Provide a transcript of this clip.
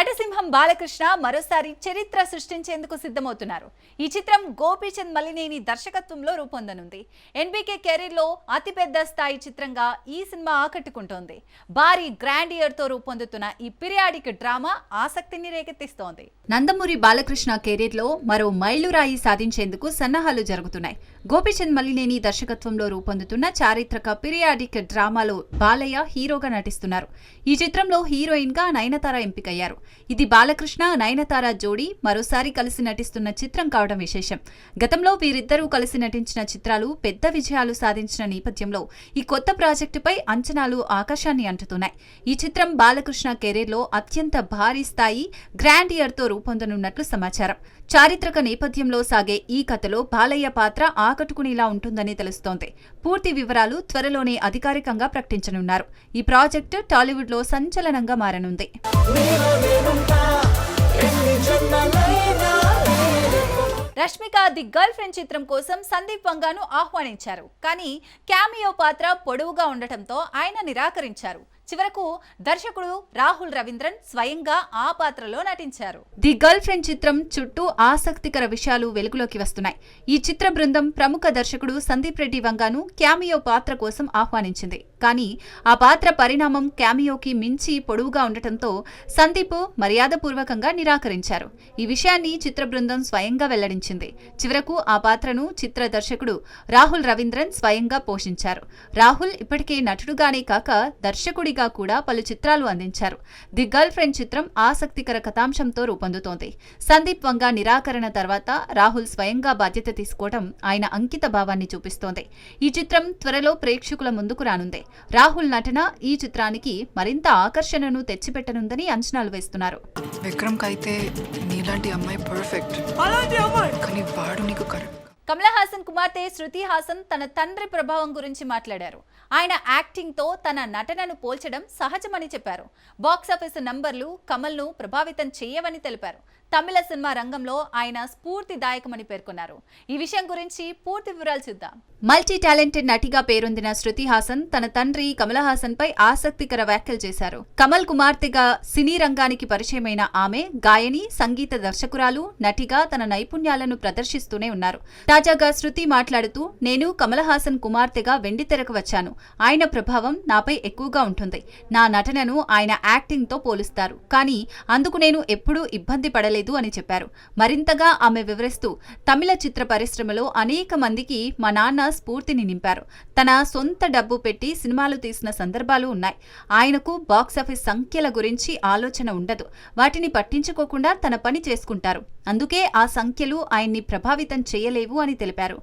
ನಟಸಿಂಹ బాలకృష్ణ మరోసారి చరిత్ర సృష్టించేందుకు సిద్ధమవుతున్నారు. ఈ చిత్రం గోపీచంద్ మలినేని దర్శకత్వంలో రూపొందనుంది. ఎన్బీకే కెరీర్లో అతిపెద్ద స్థాయి చిత్రంగా ఈ సినిమా ఆకట్టుకుంటోంది. భారీ గ్రాండ్తో రూపొందుతున్న ఈ పిరియాడిక్ డ్రామా ఆసక్తిని రేకెత్తిస్తోంది. నందమూరి బాలకృష్ణ కెరీర్లో మరో మైలురాయి సాధించేందుకు సన్నాహాలు జరుగుతున్నాయి. గోపీచంద్ మలినేని దర్శకత్వంలో రూపొందుతున్న చారిత్రక పిరియాడిక్ డ్రామాలో బాలయ్య హీరోగా నటిస్తున్నారు. ఈ చిత్రంలో హీరోయిన్గా నయనతార ఎంపికయ్యారు. ఇది బాలకృష్ణ నయనతార జోడీ మరోసారి కలిసి నటిస్తున్న చిత్రం కావడం విశేషం. గతంలో వీరిద్దరూ కలిసి నటించిన చిత్రాలు పెద్ద విజయాలు సాధించిన నేపథ్యంలో ఈ కొత్త ప్రాజెక్టుపై అంచనాలు ఆకాశాన్ని అంటుతున్నాయి. ఈ చిత్రం బాలకృష్ణ కెరీర్లో అత్యంత భారీ స్థాయి గ్రాండ్ ఇయర్తో రూపొందనున్నట్లు సమాచారం. చారిత్రక నేపథ్యంలో సాగే ఈ కథలో బాలయ్య పాత్ర ఆకట్టుకునేలా ఉంటుందని తెలుస్తోంది. పూర్తి వివరాలు త్వరలోనే అధికారికంగా ప్రకటించనున్నారు. ఈ ప్రాజెక్టు టాలీవుడ్లో సంచలనంగా మారనుంది. రష్మిక ది గర్ల్ ఫ్రెండ్ చిత్రం కోసం సందీప్ వంగాను ఆహ్వానించారు. కానీ క్యామియో పాత్ర పొడవుగా ఉండటంతో ఆయన నిరాకరించారు. చివరకు దర్శకుడు రాహుల్ రవీంద్రన్ స్వయంగా ఆ పాత్రలో నటించారు. ది గర్ల్ ఫ్రెండ్ చిత్రం చుట్టూ ఆసక్తికర విషయాలు వెలుగులోకి వస్తున్నాయి. ఈ చిత్ర బృందం ప్రముఖ దర్శకుడు సందీప్ రెడ్డి వంగాను క్యామియో పాత్ర కోసం ఆహ్వానించింది. కానీ ఆ పాత్ర పరిణామం క్యామియోకి మించి పొడవుగా ఉండటంతో సందీప్ మర్యాదపూర్వకంగా నిరాకరించారు. ఈ విషయాన్ని చిత్ర బృందం స్వయంగా వెల్లడించింది. చివరకు ఆ పాత్రను చిత్ర దర్శకుడు రాహుల్ రవీంద్రన్ స్వయంగా పోషించారు. రాహుల్ ఇప్పటికే నటుడుగానే కాక దర్శకుడిగా కూడా పలు చిత్రాలు అందించారు. ది గర్ల్ ఫ్రెండ్ చిత్రం ఆసక్తికర కథాంశంతో రూపొందుతోంది. సందీప్ వంగ నిరాకరణ తర్వాత రాహుల్ స్వయంగా బాధ్యత తీసుకోవడం ఆయన అంకిత భావాన్ని చూపిస్తోంది. ఈ చిత్రం త్వరలో ప్రేక్షకుల ముందుకు రానుంది. రాహుల్ నటన ఈ చిత్రానికి మరింత ఆకర్షణను తెచ్చిపెట్టనుందని అంచనాలు వేస్తున్నారు. విక్రమ్ అయితే నీలాంటి అమ్మాయి పర్ఫెక్ట్ కానీ వాడు నీకు కరెక్ట్. కమలహాసన్ కుమార్తె శృతి హాసన్ తన తండ్రి ప్రభావం గురించి మాట్లాడారు. ఆయన యాక్టింగ్తో తన నటనను పోల్చడం సహజమని చెప్పారు. బాక్సాఫీస్ నంబర్లు కమల్ను ప్రభావితం చేయవని తెలిపారు. తమిళ సినిమా రంగంలో ఆయన స్ఫూర్తిదాయకమని పేర్కొన్నారు. ఈ విషయం గురించి పూర్తి వివరాలు చూద్దాం. మల్టీ టాలెంటెడ్ నటిగా పేరొందిన శృతి హాసన్ తన తండ్రి కమల్ హాసన్ పై ఆసక్తికర వ్యాఖ్యలు చేశారు. కమల్ కుమార్తెగా సినీ రంగానికి పరిచయమైన ఆమె గాయని సంగీత దర్శకురాలు నటిగా తన నైపుణ్యాలను ప్రదర్శిస్తూనే ఉన్నారు. తాజాగా శృతి మాట్లాడుతూ నేను కమల్ హాసన్ కుమార్తెగా వెండితెరకు వచ్చాను. ఆయన ప్రభావం నాపై ఎక్కువగా ఉంటుంది. నా నటనను ఆయన యాక్టింగ్తో పోలుస్తారు. కానీ అందుకు నేను ఎప్పుడూ ఇబ్బంది పడలేదు అని చెప్పారు. మరింతగా ఆమె వివరిస్తూ తమిళ చిత్ర పరిశ్రమలో అనేక మందికి మా నాన్న స్ఫూర్తిని నింపారు. తన సొంత డబ్బు పెట్టి సినిమాలు తీసిన సందర్భాలు ఉన్నాయి. ఆయనకు బాక్సాఫీస్ సంఖ్యల గురించి ఆలోచన ఉండదు. వాటిని పట్టించుకోకుండా తన పని చేసుకుంటారు. అందుకే ఆ సంఖ్యలు ఆయన్ని ప్రభావితం చేయలేవు అని తెలిపారు.